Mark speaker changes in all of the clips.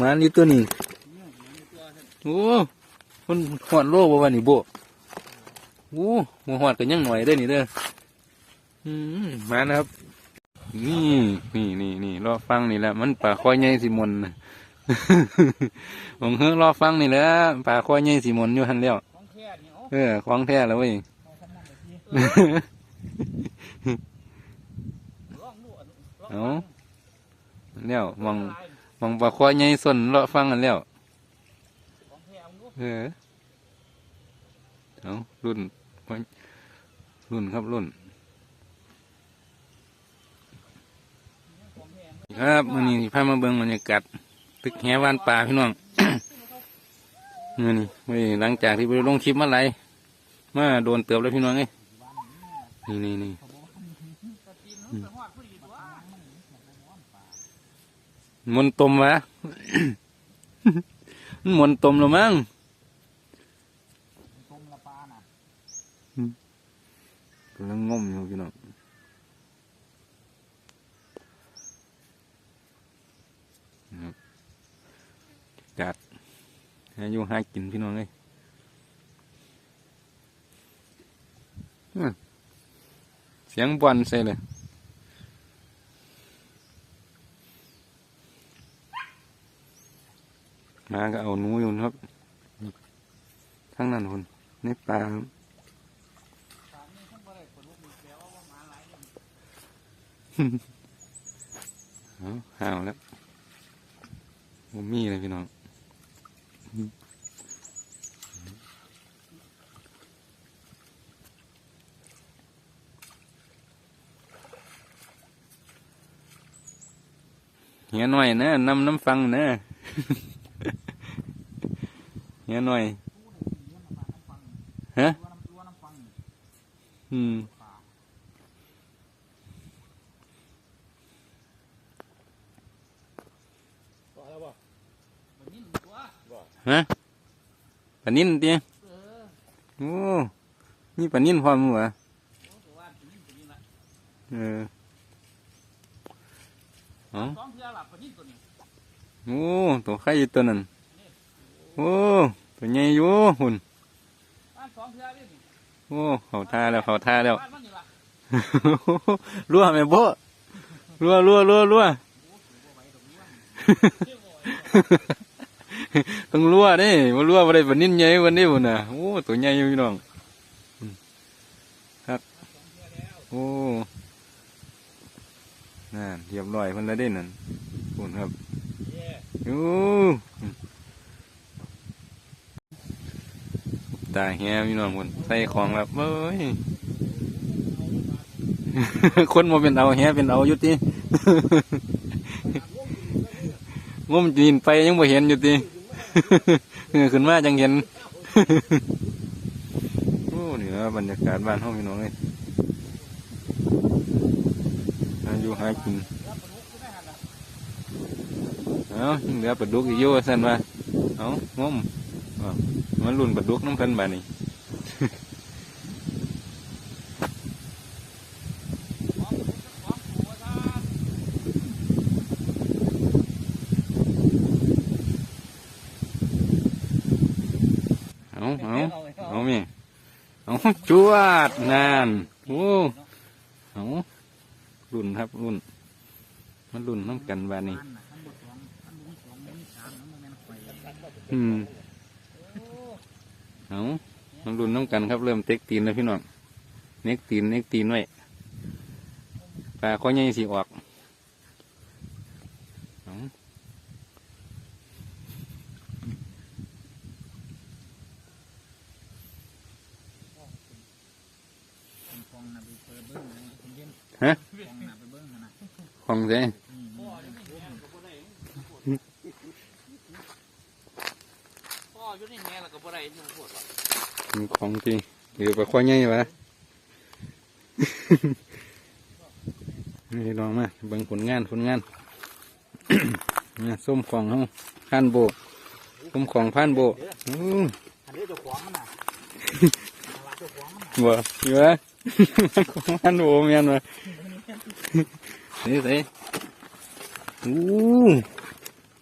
Speaker 1: มานี่ตัวนี้โอ้มันหอดโลบ่วะนี่โบโอ้หัวหอดกันยังหน่อยได้อนี่เด้ออืมมานะครับ นี่นี่นี่นี่รอฟังนี่แหละมันป่าคอยใหญ่สิมนน่ะผมเฮ้อรอฟังนี่แหละป่าคอยใหญ่สิมนอยู่หันแล้ว
Speaker 2: ของแค่นี่เอา
Speaker 1: เออของแท้แล้วเว้ย
Speaker 2: เอาทำนั่นไปทีลองดูอันลอง
Speaker 1: เอาแล้วมอง
Speaker 2: ลาย
Speaker 1: มองป่าคอยใหญ่ส่วนรอฟังกันแล้ว
Speaker 2: เอ
Speaker 1: อเอารุ่นรุ่นครับรุ่น ครับมันนี้พามาเบิ่งบรรยากาศตึกแหวานป่าพี่น้องนี่นี่หลังจากที่ไปลงคลิปมาไหลมาโดนเติบแล้วพี่น้องเอ้ยนี่นี่นี่
Speaker 2: ตะตีนมันก็ฮอดพอดีตัว
Speaker 1: มนต์ตมวะมันมนต์ตมแล้วมั้ง
Speaker 2: ตมละปลาน่ะ
Speaker 1: กำลังงมอยู่พี่น้องนะครับอากาศหาอยู่หากินพี่น้องเอ้ยอื้อเสียงบอลใส่เลย มาก็เอาหนูอยู่ครับ ทั้งนั้นคนในป่าครับ
Speaker 2: ปลานี่ทั้งบ่ได้คนลูกมีแก้วว่าหมาหลายเนี่ย
Speaker 1: เอาวแล้วมมีเลยพี่น้องเฮียหน่อยนะนำน้ำฟังนะ เียหน่อยฮะอืมฮะปนินเตี้ยโอ้นี่ปนินพอมมั้งวะ
Speaker 2: ตัวว่าตัวะ
Speaker 1: เออเอา
Speaker 2: สองเทื่อละตัวนี้ตัวนี้
Speaker 1: โอ้ตัวไข่อยู่ตัวนั้นโอ้ ตัวใหญ่อยู่หุ่นโอ้เขาท่าแล้วเขาท่าแล้วรั่วไหมโบะรั่วรั่วรั่วรั่วต้องรั่วเด้มารั่วมาได้ปลานิ่นใหญ่วันนี้บุญน่ะโอ้ตัวใหญ่อยู่พี่น้องครับโอ้นั่นเรียบร้อยเพิ่นแล้วเด้นั่นบุญครับโอ้ ตาแฮพี่น้องคนใส่ของแบบเอ้ยคนมาเป็นเอาแฮเป็นเอาอยู่ติงมจีนไปยังบ่เห็นอยู่ติขึ้นมาจังเห็นโอ้นี่นะบรรยากาศบ้านห้องพี่น้องเลยหาอยู่หากินเอายังเหลือปลาดุกอีกอยู่ว่าสั่นว่าเอางมอ้าว มันลุ่นปลาดุกน้ำเพันบาดนี่เอาเอาเอาแม่เอาจวดนานโอ้เอารุ่นครับรุ่น มันรุ่นน้ำกันบาดนี้
Speaker 2: บ้านน่ะทั้งหมดสองทั้งหม ดสอามแล้วมันแม่นข่อย
Speaker 1: อืมเอามันรุ่นน้ำกันครับ เริ่มเต็กตีนแล้วพี่น้องเน็กตีนเน็กตีนไว้ปลาข้อใหญ่สีออกเอา
Speaker 2: ฟองน่ะไปเปิดเบิ้งนะคุณเย็น
Speaker 1: ฮะ
Speaker 2: ฟองน่ะไปเบิ้งนะนะ
Speaker 1: ของเจ้
Speaker 2: ออยู่นี่แม่แล้วก็บ่ได้ที่มันพูดว่า
Speaker 1: มีของจริงหรือปลาข้อใหญ่วะ นี่ลองมาเบิ่งผลงานผลงาน เนี่ยส้มของเขาพานโบส้มของพานโบอู้
Speaker 2: อันนี้เจ้าของมันน่ะลาเจ้าของมันน่ะ
Speaker 1: บ่อยู่วะ ของพานโบเมียนวะนี่สิอู้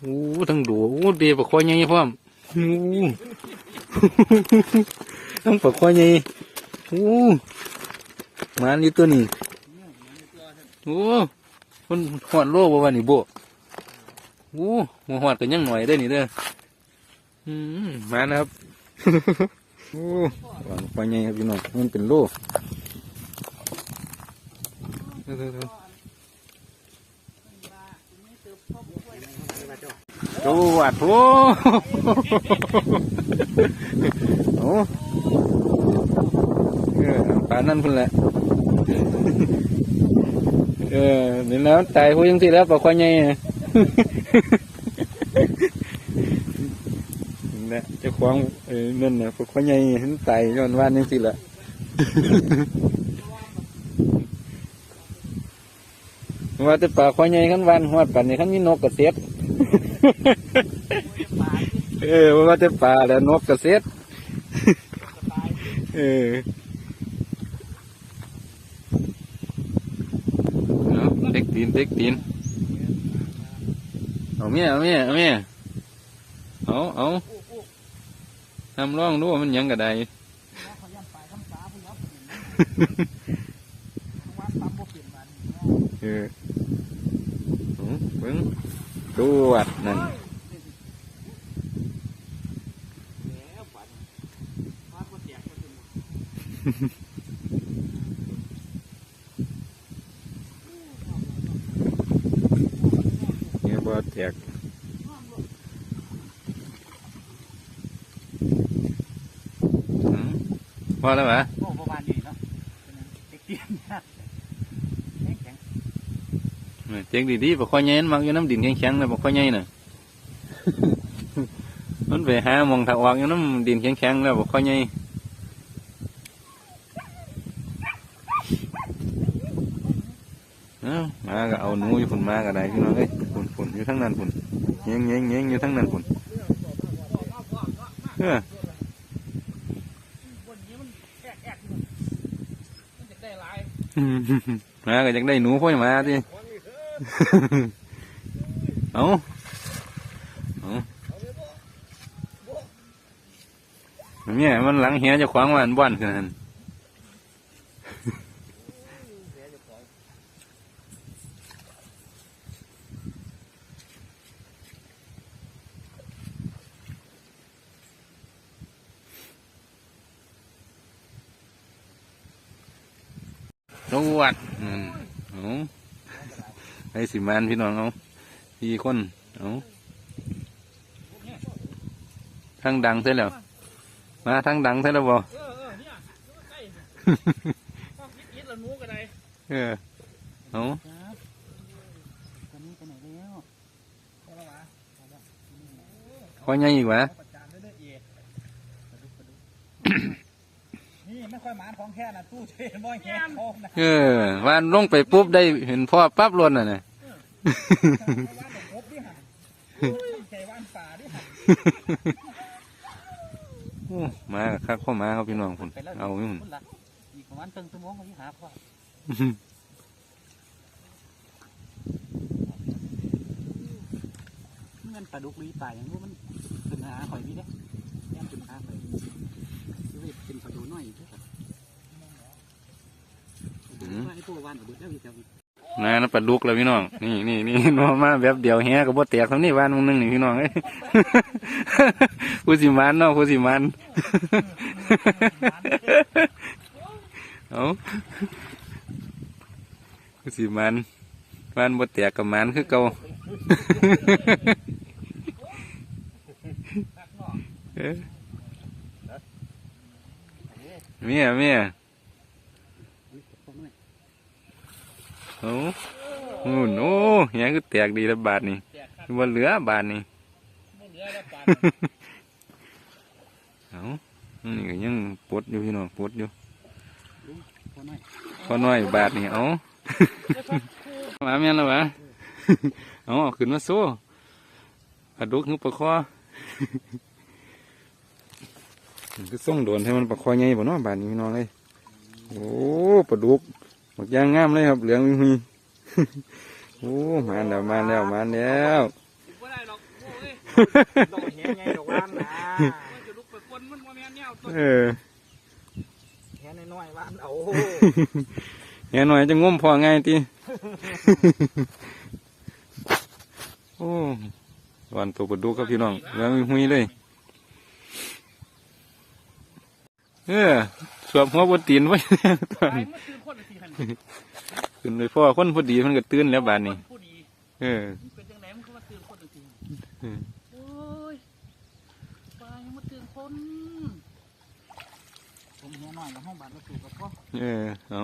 Speaker 1: โอ้ทั้งดูโอ้เดียปลาคอใหญ่พร้อม โอ้ทั้งปลาคอใหญ่โอ้มานี่ตัวนี้โอ้มันหอดโลบ่วะนี่โบโอ้หัวหอดกันยังหน่อยได้นี่เด้ออืมมานะครับโอ้หวานปลาใหญ่ครับพี่น้องมันเป็นโลเด้อๆ จวดโอ้โอ้เออป่านั่นพุ่นแหละ เออนี่แล้วตายผู้ยังสิแล้วปากควายใหญ่อะนี่แหละเจ้าของเออนั่นนะปากควายใหญ่เห็นตายย้อนว่านยังสิละว่าแต่ปาควายใหญ่ขันวันหอดปันนี่ขั้นมีนกกระเสียด เออว่าแต่ปลาแล้วนกกระเซ็ดเออเด็กตีนเด็กตีนเอาเมียเอาเมียเอาเมียเอาเอาทำร่องดูว่ามันยังกระได
Speaker 2: เอ
Speaker 1: อเอาเบิ้ง ดูวัดนั่น
Speaker 2: แล้วปันว่าบ่แตกก็จะหมด
Speaker 1: เนี่ยบ่แตกพอแล้วปะ
Speaker 2: โอ้ประมาณนี้เนาะเด็กเตี้ยนนะแข็ง
Speaker 1: เจ๊งดีๆบอกข้อยใหญ่มันมักอยู่น้ำดินแข็งๆเลยบอกข้อยใหญ่น่ะมันไปหาหมองถักออกอยู่น้ำดินแข็งๆแล้วบอกข้อยใหญ่เอ้ามาก็เอาหนูอยู่ฝุ่นมาก็ได้พี่น้องเอ้ยฝุ่นฝุ่นอยู่ทั้งนั้นฝุ่นเงี้ยงเงี้ยงเงี้ยงอยู่ทั้งนั้นฝุ่นเออ
Speaker 2: ๆคนนี้มันแอกแอกอยู่มันจะได้หลา
Speaker 1: ก็อยากได้หนูพ่อยมาดิ เอาเอาเนี่ยมันหลังเหียจะขวางวันบ้านขนาดนั้นสวัสดอืมอ ไอ้สิมานพี่น้องเอาพี่คนเอาทั้งดังเสร็จแล้ว มาทั้งดังเสร็จแล้วบ่
Speaker 2: เออเออเนี่ยใกล้ห้องยิดๆละหนูก็ได้
Speaker 1: เออเอา
Speaker 2: ครับตอนนี้ไปไหนแล้วไปแล้ววะไปแล้ว
Speaker 1: ขอใหญ่อีกวะ
Speaker 2: ประจานด้วยเด้อเอกปลาดุกปลาดุกนี่ ไม่ค่อยหมานของแค่น่ะตู้เทบ่อยแง่ทองนะ
Speaker 1: เออวานลงไปปุ๊บได้เห็นพ่อปั๊บรถน่ะนะ
Speaker 2: ว่านดอกพบดิห่ะใจว่านป่าดิห่ะ
Speaker 1: โอ้มาคักเข้ามาเขาพี่น้องคุณ
Speaker 2: ไปแล้ว
Speaker 1: เอาไม่หมด
Speaker 2: พุ่นละอีกประมาณตึงชั่วโมงเขาที่หาพ่อเงินปลาดุกลีป่าอย่างนู้นมันเป็นหาหอยพี่เด้แย่เป็นหาหอย นี่เป็นปลาดุกน้อยทุกคนไอ้ตัววานเอาเบิดแล้วพี่เจ้า
Speaker 1: นานะปลาดุกแล้วพี่น้อง นี่นี่นี่นัวมาแบบเดียวแฮกับบ่แตกทำนี่วานมึงนึงนี่พี่น้องเอ้ยผู้สิมันเนาะผู้สิมันเอาผู้สิมันวานบ่แตกกับมันคือเก่า เอ้ย เมียเมียโอ้โหโอ้เฮียคือแตกดีละบาทนี่ว่าเหลือบาทนี่เอานี่ก็ยังปลดอยู่พี่น้องปลดอยู่พอน้อยบาทนี่เอามาเมียนแล้ววะเอาเอาขึ้นมาโซ่ปลาดุกนึกปลาคอ คือส่งโดนให้มันปลาคอใหญ่บ่เนาะบาทนี้พี่น้องเลย โอ้ปลาดุกหมดยางงามเลยครับ เหลืองมีโอ้มาแล้วมาแล้วมาแล้ว
Speaker 2: ไม่ได้หรอกต้องแหไงดอกว่านนะ
Speaker 3: จะลุกไปกวนมันว่าแม่นแนวต้น
Speaker 1: เออ
Speaker 2: แหน้อยๆว่านเอา
Speaker 1: แง่หน่อยจะงมพอง่ายติโอ้วันตัวปลาดุกครับพี่น้องแล้วมีหุยเลย เออสวบหัวบนตีนไว้ตอน
Speaker 3: ไอ้
Speaker 1: นี้
Speaker 3: เมื่อคืนคนละทีหัน
Speaker 1: ขึ้นเลยพ่อคนพอดีมันก็ตื่นแล้วบานนี้
Speaker 3: ผู้ดี
Speaker 1: เออ
Speaker 3: มันเป็นจังไหนมันคือมาตื่นคนละที
Speaker 1: อืม
Speaker 3: โอ้ยปลายังมาตื่นคน
Speaker 2: ผมแหน้อยแล้วห้องบานมาสู่กับพ่อ
Speaker 1: เออเอา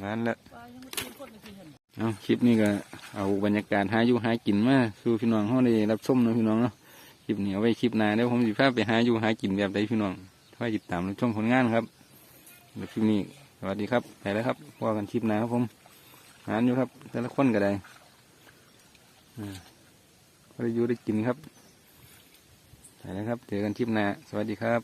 Speaker 1: มาแล้ว
Speaker 3: ปลายังมาตื่นคนละทีหัน
Speaker 1: เอาคลิปนี้ก็เอาบรรยากาศหาอยู่หากินมาสู่พี่น้องเขาได้รับชมเนาะพี่น้องเนาะคลิปนี้เอาไว้คลิปหน้าเดี๋ยวผมสิพาไปหาอยู่หากินแบบใดพี่น้อง คอยติดตามรับชมผลงานครับเดี๋ยวคลิปนี้สวัสดีครับไปแล้วครับว่ากันคลิปหน้าครับผมหานอยู่ครับ แต่ละคนก็ได้อ่าก็ได้อยู่ได้กินครับไปแล้วครับ เจอกันคลิปหน้าสวัสดีครับ